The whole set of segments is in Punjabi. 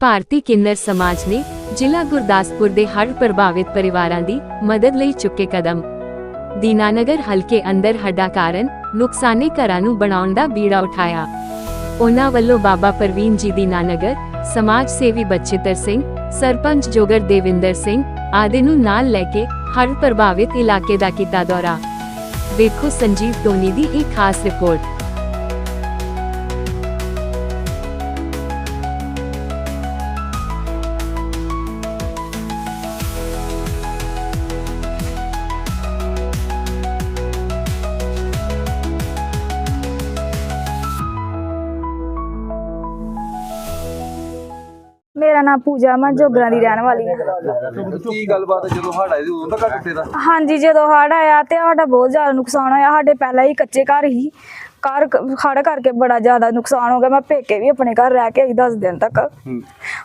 ਭਾਰਤੀ ਕਿੰਨਰ ਸਮਾਜ ਨੇ ਜ਼ਿਲ੍ਹਾ ਗੁਰਦਾਸਪੁਰ ਦੇ ਹੜ੍ਹ ਪ੍ਰਭਾਵਿਤ ਪਰਿਵਾਰਾਂ ਦੀ ਮਦਦ ਲਈ ਚੁੱਕੇ ਕਦਮ। ਦੀਨਾਨਗਰ ਹਲਕੇ ਅੰਦਰ ਹੱਡਾ ਕਾਰਨ ਨੁਕਸਾਨੇ ਘਰਾਂ ਨੂੰ ਬਣਾਉਣ ਦਾ ਬੀੜਾ ਉਠਾਇਆ। ਉਹਨਾਂ ਵੱਲੋਂ ਬਾਬਾ ਪ੍ਰਵੀਨ ਜੀ ਦੀਨਾਨਗਰ, ਸਮਾਜ ਸੇਵੀ ਬਚਿੱਤਰ ਸਿੰਘ, ਸਰਪੰਚ ਜੋਗਰ ਦੇਵਿੰਦਰ ਸਿੰਘ ਆਦਿ ਨੂੰ ਨਾਲ ਲੈ ਕੇ ਹੜ੍ਹ ਪ੍ਰਭਾਵਿਤ ਇਲਾਕੇ ਦਾ ਕੀਤਾ ਦੌਰਾ। ਵੇਖੋ ਸੰਜੀਵ ਟੋਨੀ ਦੀ ਇੱਕ ਖਾਸ ਰਿਪੋਰਟ। ਮੇਰਾ ਨਾਮ ਪੂਜਾ ਮੈਂ ਜੋਗਰਾਂ ਦੀ ਰਹਿਣ ਵਾਲੀ ਹਾਂ ਕੀ ਗੱਲਬਾਤ ਹੈ? ਜਦੋਂ ਹੜ ਆਈ ਸੀ ਉਦੋਂ ਟੁੱਟੇ ਦਾ ਹਾਂਜੀ ਜਦੋਂ ਹੜ੍ਹ ਆਇਆ ਤੇ ਸਾਡਾ ਬਹੁਤ ਜ਼ਿਆਦਾ ਨੁਕਸਾਨ ਹੋਇਆ। ਸਾਡੇ ਪਹਿਲਾਂ ਹੀ ਕੱਚੇ ਘਰ ਹੀ ਘਰ ਹੜ੍ਹ ਕਰਕੇ ਬੜਾ ਜ਼ਿਆਦਾ ਨੁਕਸਾਨ ਹੋ ਗਿਆ। ਮੈਂ ਪੇਕੇ ਵੀ ਆਪਣੇ ਘਰ ਰਹਿ ਕੇ ਆਈ 10 ਦਿਨ ਤੱਕ।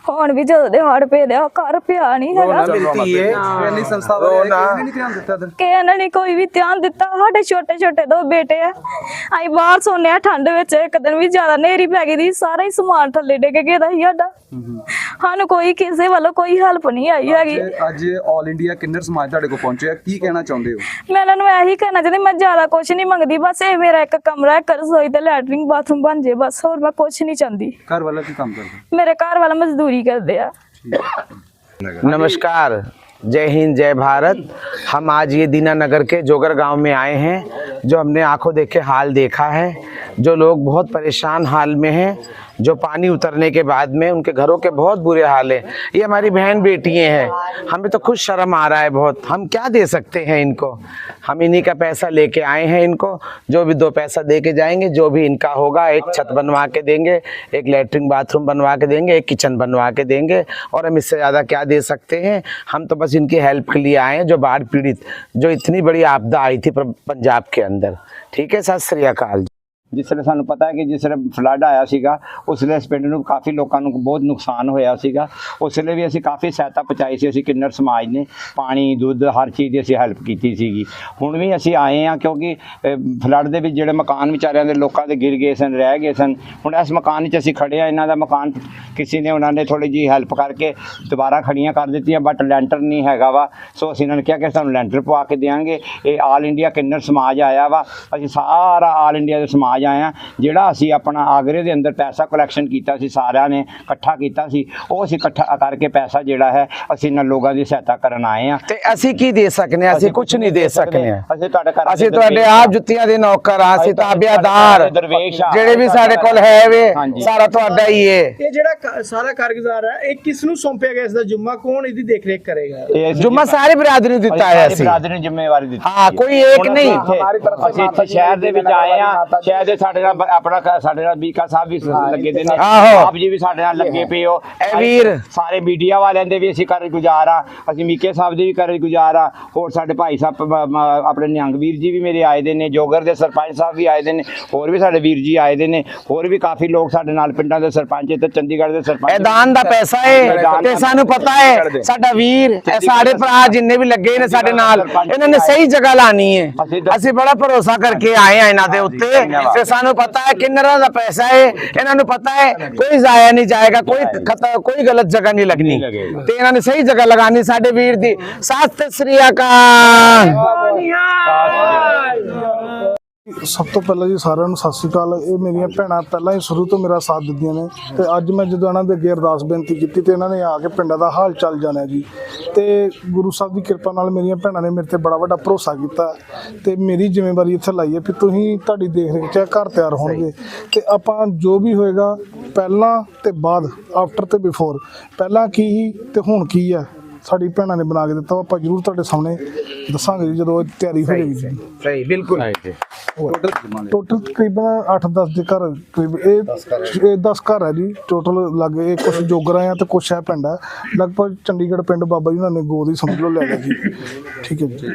ਹੁਣ ਵੀ ਜਦੋਂ ਦੇ ਹੜ੍ਹ ਪਏ ਦੇ ਘਰ ਪਿਆ ਨਹੀਂ ਹੈਗਾ। ਮਿਲਤੀ ਹੈ। ਇੰਨੀ ਸੰਸਥਾ ਵਾਲੇ ਨਹੀਂ ਧਿਆਨ ਦਿੱਤਾ ਕਿ ਇਹਨਾਂ ਨੇ ਕੋਈ ਵੀ ਧਿਆਨ ਦਿੱਤਾ। ਸਾਡੇ ਛੋਟੇ ਛੋਟੇ ਦੋ ਬੇਟੇ ਆ। ਅਸੀਂ ਬਾਹਰ ਸੋਨੇ ਆ ਠੰਡ ਵਿੱਚ। ਇੱਕ ਦਿਨ ਵੀ ਜ਼ਿਆਦਾ ਨੇਰੀ ਪੈ ਗਈ ਦੀ। ਸਾਰਾ ਹੀ ਸਮਾਨ ਥੱਲੇ ਡਿੱਗ ਗਿਆ ਦਾ ਸੀ ਸਾਡਾ। ਸਾਨੂੰ ਕੋਈ ਕਿਸੇ ਵੱਲੋਂ ਕੋਈ ਹੈਲਪ ਨਹੀਂ ਆਈ ਹੈਗੀ। ਅੱਜ- 올 ਇੰਡੀਆ ਕਿੰਨਰ ਸਮਾਜ ਤੁਹਾਡੇ ਕੋਲ ਪਹੁੰਚਿਆ? ਕੀ ਕਹਿਣਾ ਚਾਹੁੰਦੇ ਹੋ? ਮੈਂ ਇਹਨਾਂ ਨੂੰ ਇਹੀ ਕਹਿਣਾ ਚਾਹੁੰਦੀ ਮੈਂ ਜ਼ਿਆਦਾ ਕੁਝ ਨਹੀਂ ਮੰਗਦੀ। ਬਸ ਇਹ ਮੇਰਾ ਇੱਕ ਕਮਰਾ ਇੱਕ कर्ज होई तो लैटरिंग बाथरूम बन जे बस और मैं कुछ नहीं चाहती घर वाला की काम करता मेरे घर वाला मजदूरी कर दिया नमस्कार जय हिंद जय भारत। हम आज ये दीनानगर के जोगर गाँव में आए हैं जो हमने आँखों देखे हाल देखा है जो लोग बहुत परेशान हाल में हैं। जो पानी उतरने के बाद में उनके घरों के बहुत बुरे हाल हैं। ये हमारी बहन बेटियाँ हैं। हमें तो खुद शर्म आ रहा है बहुत। हम क्या दे सकते हैं इनको? हम इन्हीं का पैसा लेके आए हैं इनको। जो भी दो पैसा दे के जाएँगे, जो भी इनका होगा, एक छत बनवा के देंगे, एक लेटरिन बाथरूम बनवा के देंगे, एक किचन बनवा के देंगे। और हम इससे ज़्यादा क्या दे सकते हैं? हम तो बस इनकी हेल्प के लिए आए हैं, जो बाढ़ पीड़ित, जो इतनी बड़ी आपदा आई थी पंजाब के अंदर। ठीक है, सत श्री अकाल। ਜਿਸ ਵੇਲੇ ਸਾਨੂੰ ਪਤਾ ਹੈ ਕਿ ਜਿਸ ਵੇਲੇ ਫਲੱਡ ਆਇਆ ਸੀਗਾ, ਉਸ ਵੇਲੇ ਇਸ ਪਿੰਡ ਨੂੰ ਕਾਫੀ ਲੋਕਾਂ ਨੂੰ ਬਹੁਤ ਨੁਕਸਾਨ ਹੋਇਆ ਸੀਗਾ। ਉਸ ਵੇਲੇ ਵੀ ਅਸੀਂ ਕਾਫੀ ਸਹਾਇਤਾ ਪਹੁੰਚਾਈ ਸੀ, ਅਸੀਂ ਕਿੰਨਰ ਸਮਾਜ ਨੇ ਪਾਣੀ, ਦੁੱਧ, ਹਰ ਚੀਜ਼ ਦੀ ਅਸੀਂ ਹੈਲਪ ਕੀਤੀ ਸੀਗੀ। ਹੁਣ ਵੀ ਅਸੀਂ ਆਏ ਹਾਂ ਕਿਉਂਕਿ ਫਲੱਡ ਦੇ ਵਿੱਚ ਜਿਹੜੇ ਮਕਾਨ ਵਿਚਾਰਿਆਂ ਦੇ ਲੋਕਾਂ ਦੇ ਗਿਰ ਗਏ ਸਨ, ਰਹਿ ਗਏ ਸਨ। ਹੁਣ ਇਸ ਮਕਾਨ 'ਚ ਅਸੀਂ ਖੜੇ ਆ ਇਹਨਾਂ ਦਾ ਮਕਾਨ ਕਿਸੇ ਨੇ ਉਹਨਾਂ ਨੇ ਥੋੜੀ ਜੀ ਹੈਲਪ ਕਰਕੇ ਦੁਬਾਰਾ ਖੜੀਆਂ ਕਰ ਦਿੱਤੀਆਂ ਬਟ ਲੈਂਟਰ ਨਹੀਂ ਹੈਗਾ ਵਾ। ਸੋ ਅਸੀਂ ਇਹਨਾਂ ਨੇ ਕਿਹਾ ਕਿ ਸਾਨੂੰ ਲੈਂਟਰ ਪਵਾ ਕੇ ਦੇਵਾਂਗੇ ਇਹ ਆਲ ਇੰਡੀਆ ਕਿੰਨਰ ਸਮਾਜ ਆਇਆ ਵਾ। ਅਸੀਂ ਸਾਰਾ ਆਲ ਇੰਡੀਆ ਦੇ ਸਮਾਜ ਆਏ ਹਾਂ ਜਿਹੜਾ ਅਸੀਂ ਆਪਣਾ ਆਗਰੇ ਦੇ ਅੰਦਰ ਪੈਸਾ ਕਲੈਕਸ਼ਨ ਕੀਤਾ ਸੀ ਸਾਰਿਆਂ ਨੇ ਇਕੱਠਾ ਕੀਤਾ ਸੀ ਉਹ ਅਸੀਂ ਇਕੱਠਾ ਕਰਕੇ ਪੈਸਾ ਜਿਹੜਾ ਹੈ ਅਸੀਂ ਇਹਨਾਂ ਲੋਕਾਂ ਦੀ ਸਹਾਇਤਾ ਕਰਨ ਆਏ ਹਾਂ। ਤੇ ਅਸੀਂ ਕੀ ਦੇ ਸਕਨੇ ਹਾਂ? ਅਸੀਂ ਕੁਝ ਨਹੀਂ ਦੇ ਸਕਨੇ। ਹਾਂ। ਅਸੀਂ ਤੁਹਾਡੇ ਘਰ ਅਸੀਂ ਤੁਹਾਡੇ ਆਪ ਜੁੱਤੀਆਂ ਦੇ ਨੌਕਰ ਆ ਅਸੀਂ ਤਾਬਿਆਦਾਰ ਦਰਵੇਸ਼ ਆ। ਜਿਹੜੇ ਵੀ ਸਾਡੇ ਕੋਲ ਹੈ। ਵੇ। ਸਾਰਾ ਤੁਹਾਡਾ ਹੀ ਏ। ਇਹ ਜਿਹੜਾ ਸਾਰਾ ਕਾਰਗੁਜ਼ਾਰ ਹੈ ਇਹ ਕਿਸ ਨੂੰ ਸੌਂਪਿਆ ਗਿਆ ਇਸ ਦਾ ਜੁੰਮਾ ਕੌਣ ਇਹਦੀ ਦੇਖ ਰੇਖ ਕਰੇਗਾ ਜੁਮਾ ਸਾਰੀ ਬਰਾਦਰੀ ਨੂੰ ਦਿੱਤਾ ਹੈ ਅਸੀਂ ਬਰਾਦਰੀ ਨੂੰ ਜ਼ਿੰਮੇਵਾਰੀ ਦਿੱਤੀ ਹਾਂ, ਹੈ। ਕੋਈ ਇੱਕ ਨਹੀਂ। ਅਸੀਂ ਇੱਥੇ ਸ਼ਹਿਰ ਦੇ ਵਿੱਚ ਆਏ ਆ ਸ਼ਹਿਰ ਦੇ ਸਾਡੇ ਨਾਲ ਬ- ਆਪਣਾ ਕ- ਸਾਡੇ ਨਾਲ ਬੀਕਾ ਸਾਹਿਬ ਵੀ ਲੱਗੇ ਦੇ ਨੇ। ਆਹੋ। ਆਪ ਜੀ ਵੀ ਸਾਡੇ ਨਾਲ ਲੱਗੇ ਪਏ ਹੋ। ਇਹ ਵੀਰ। ਸਾਰੇ ਮੀਡੀਆ ਵਾਲਿਆਂ ਦੇ ਵੀ ਅਸੀਂ ਕਰ ਗੁਜ਼ਾਰ ਆ। ਅਸੀਂ ਮੀਕੇ ਸਾਹਿਬ ਦੇ ਵੀ ਕਰ ਗੁਜ਼ਾਰ ਆ। ਹੋਰ ਸਾਡੇ ਭਾਈ ਸਾਹਿਬ ਮ- ਮ- ਆਪਣੇ ਨਿਹੰਗ ਵੀਰ ਜੀ ਵੀ ਮੇਰੇ ਆਏ ਦੇ ਨੇ। ਜੋਗਰ ਦੇ ਸਰਪੰਚ ਸਾਹਿਬ ਵੀ ਆਏ ਦੇ ਨੇ। ਹੋਰ ਵੀ ਸਾਡੇ ਵੀਰ ਜੀ ਆਏ ਦੇ ਨੇ। ਹੋਰ ਵੀ ਕਾਫੀ ਲੋਕ ਸਾਡੇ ਨਾਲ ਪਿੰਡਾਂ ਦੇ ਸਰਪੰਚ ਤੇ ਚੰਡੀਗੜ੍ਹ ਦੇ ਸਰਪੰਚ ਇਹ ਦਾਨ ਦਾ ਪੈਸਾ ਏ। ਤੇ ਸਾਨੂੰ ਪਤਾ ਹੈ ਸਾਡਾ ਵੀਰ ਇਹ ਸਾਡੇ ਭਰਾ ਜਿੰਨੇ ਵੀ ਲੱਗੇ ਨੇ ਸਾਡੇ ਨਾਲ ਇਹਨਾਂ ਨੇ ਸਹੀ ਜਗ੍ਹਾ ਲਾਣੀ ਹੈ ਅਸੀਂ ਬੜਾ ਭਰੋਸਾ ਕਰਕੇ ਆਏ ਆ ਇਹਨਾਂ ਦੇ ਉੱਤੇ ਤੇ ਸਾਨੂੰ ਪਤਾ ਹੈ ਕਿੰਨਰਾਂ ਦਾ ਪੈਸਾ ਹੈ ਇਹਨਾਂ ਨੂੰ ਪਤਾ ਹੈ ਕੋਈ ਜ਼ਾਇਆ ਨਹੀਂ ਜਾਏਗਾ ਕੋਈ ਖਤ- ਕੋਈ ਗਲਤ ਜਗ੍ਹਾ ਨਹੀਂ ਲੱਗਣੀ। ਤੇ ਇਹਨਾਂ ਨੇ ਸਹੀ ਜਗ੍ਹਾ ਲਗਾਣੀ ਸਾਡੇ ਵੀਰ ਦੀ। ਸਤਿ ਸ੍ਰੀ ਅਕਾਲ। ਸਭ ਤੋਂ ਪਹਿਲਾਂ ਜੀ ਸਾਰਿਆਂ ਨੂੰ ਸਤਿ ਸ਼੍ਰੀ ਅਕਾਲ। ਇਹ ਮੇਰੀਆਂ ਭੈਣਾਂ ਪਹਿਲਾਂ ਹੀ ਸ਼ੁਰੂ ਤੋਂ ਮੇਰਾ ਸਾਥ ਦਿੱਤੀਆਂ ਨੇ ਤੇ ਅੱਜ ਮੈਂ ਜਦੋਂ ਇਹਨਾਂ ਦੇ ਅੱਗੇ ਅਰਦਾਸ ਬੇਨਤੀ ਕੀਤੀ ਤੇ ਇਹਨਾਂ ਨੇ ਆ ਕੇ ਪਿੰਡਾਂ ਦਾ ਹਾਲ ਚਾਲ ਜਾਣਿਆ ਜੀ। ਤੇ ਗੁਰੂ ਸਾਹਿਬ ਦੀ ਕਿਰਪਾ ਨਾਲ ਮੇਰੀਆਂ ਭੈਣਾਂ ਨੇ ਮੇਰੇ ਤੇ ਬੜਾ ਵੱਡਾ ਭਰੋਸਾ ਕੀਤਾ ਤੇ ਮੇਰੀ ਜ਼ਿੰਮੇਵਾਰੀ ਇੱਥੇ ਲਾਈ ਹੈ ਕਿ ਤੁਸੀਂ ਤੁਹਾਡੀ ਦੇਖ ਰੇਖ 'ਚ ਘਰ ਤਿਆਰ ਹੋਣਗੇ। ਤੇ ਆਪਾਂ ਜੋ ਵੀ ਹੋਏਗਾ ਪਹਿਲਾਂ ਤੇ ਬਾਅਦ ਆਫਟਰ ਤੇ ਬਿਫੋਰ ਪਹਿਲਾਂ ਕੀ ਹੀ ਤੇ ਹੁਣ ਕੀ ਹੈ? ਸਾਡੀ ਭੈਣਾਂ ਨੇ ਬਣਾ ਕੇ ਦਿੱਤਾ ਉਹ ਆਪਾਂ ਜ਼ਰੂਰ ਤੁਹਾਡੇ ਸਾਹਮਣੇ ਦੱਸਾਂਗੇ ਜੀ ਜਦੋਂ ਇਹ ਤਿਆਰੀ ਹੋ ਜਾਏਗੀ ਜੀ। ਸਹੀ ਬਿਲਕੁਲ। ਟੋਟਲ ਤਕਰੀਬਨ 8-10 ਦੇ ਘਰ ਕਰੀਬ ਇਹ ਇਹ 10 ਘਰ ਹੈ ਜੀ ਟੋਟਲ ਲੱਗੇ ਕੁਝ ਜੋਗਰਾ ਆ ਤੇ ਕੁਝ ਹੈ ਪਿੰਡ ਹੈ ਲਗਭਗ ਚੰਡੀਗੜ੍ਹ ਪਿੰਡ ਬਾਬਾ ਜੀ ਉਹਨਾਂ ਨੇ ਗੋਦ ਹੀ ਸਮਝ ਲਓ ਲੈ ਲਿਆ ਜੀ। ਠੀਕ ਹੈ ਜੀ।